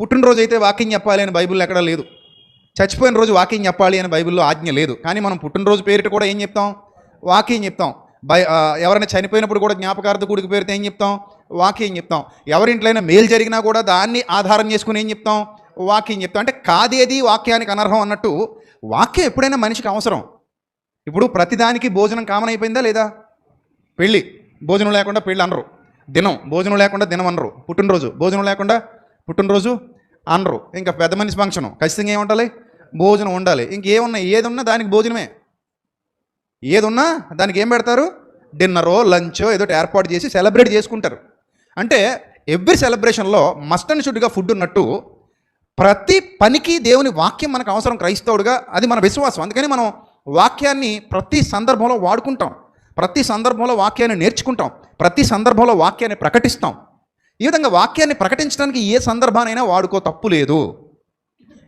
పుట్టినరోజు అయితే వాకింగ్ చెప్పాలి అని బైబిల్లో ఎక్కడా లేదు. చచ్చిపోయిన రోజు వాకింగ్ చెప్పాలి అని బైబిల్లో ఆజ్ఞ లేదు. కానీ మనం పుట్టినరోజు పేరిట కూడా ఏం చెప్తాం? వాకింగ్ చెప్తాం. బై ఎవరైనా చనిపోయినప్పుడు కూడా జ్ఞాపకార్థ గుడికి పేరుతో ఏం చెప్తాం? వాకింగ్ చెప్తాం. ఎవరింట్లైనా మేలు జరిగినా కూడా దాన్ని ఆధారం చేసుకుని ఏం చెప్తాం? వాకింగ్ చెప్తాం. అంటే కాదేది వాక్యానికి అనర్హం అన్నట్టు వాక్యం ఎప్పుడైనా మనిషికి అవసరం. ఇప్పుడు ప్రతిదానికి భోజనం కామన్ అయిపోయిందా లేదా? పెళ్ళి. భోజనం లేకుండా పెళ్ళి అనరు. దినం. భోజనం లేకుండా దినం అనరు. పుట్టినరోజు. భోజనం లేకుండా పుట్టినరోజు అనరు. ఇంకా పెద్ద మనిషి ఫంక్షను. ఖచ్చితంగా ఏముండాలి? భోజనం ఉండాలి. ఇంకేమున్నా ఏది ఉన్నా దానికి భోజనమే. ఏది ఉన్నా దానికి ఏం పెడతారు? డిన్నరో లంచో ఏదో ఏర్పాటు చేసి సెలబ్రేట్ చేసుకుంటారు. అంటే ఎవ్రీ సెలబ్రేషన్లో మస్ట్ అండ్ షుడ్గా ఫుడ్ ఉన్నట్టు ప్రతి పనికి దేవుని వాక్యం మనకు అవసరం క్రైస్తవుడుగా అది మన విశ్వాసం. అందుకని మనం వాక్యాన్ని ప్రతి సందర్భంలో వాడుకుంటాం. ప్రతి సందర్భంలో వాక్యాన్ని నేర్చుకుంటాం. ప్రతి సందర్భంలో వాక్యాన్ని ప్రకటిస్తాం. ఈ విధంగా వాక్యాన్ని ప్రకటించడానికి ఏ సందర్భానైనా వాడుకో తప్పు లేదు.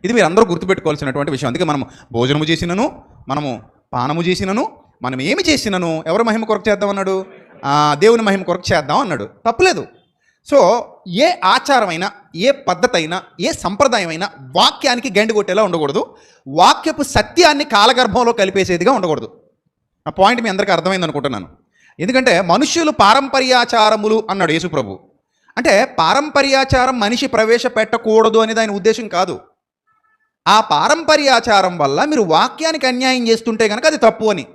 ఇది మీరు అందరూ గుర్తుపెట్టుకోవాల్సినటువంటి విషయం. అందుకే మనం భోజనము చేసినను మనము పానము చేసినను మనం ఏమి చేసినను ఎవరి మహిమ కొరకు చేద్దాం అన్నాడు? దేవుని మహిమ కొరకు చేద్దాం అన్నాడు. తప్పులేదు సో ఏ ఆచారమైనా ఏ పద్ధతి అయినా ఏ సంప్రదాయమైనా వాక్యానికి గండి కొట్టేలా ఉండకూడదు. వాక్యపు సత్యాన్ని కాలగర్భంలో కలిపేసేదిగా ఉండకూడదు. ఆ పాయింట్ మీ అందరికీ అర్థమైంది అనుకుంటున్నాను ఎందుకంటే మనుష్యులు పారంపర్యాచారములు అన్నాడు యేసుప్రభు. అంటే పారంపర్యాచారం మనిషి ప్రవేశపెట్టకూడదు అనేది ఆయన ఉద్దేశం కాదు. ఆ పారంపర్యాచారం వల్ల మీరు వాక్యానికి అన్యాయం చేస్తుంటే కనుక అది తప్పు అని.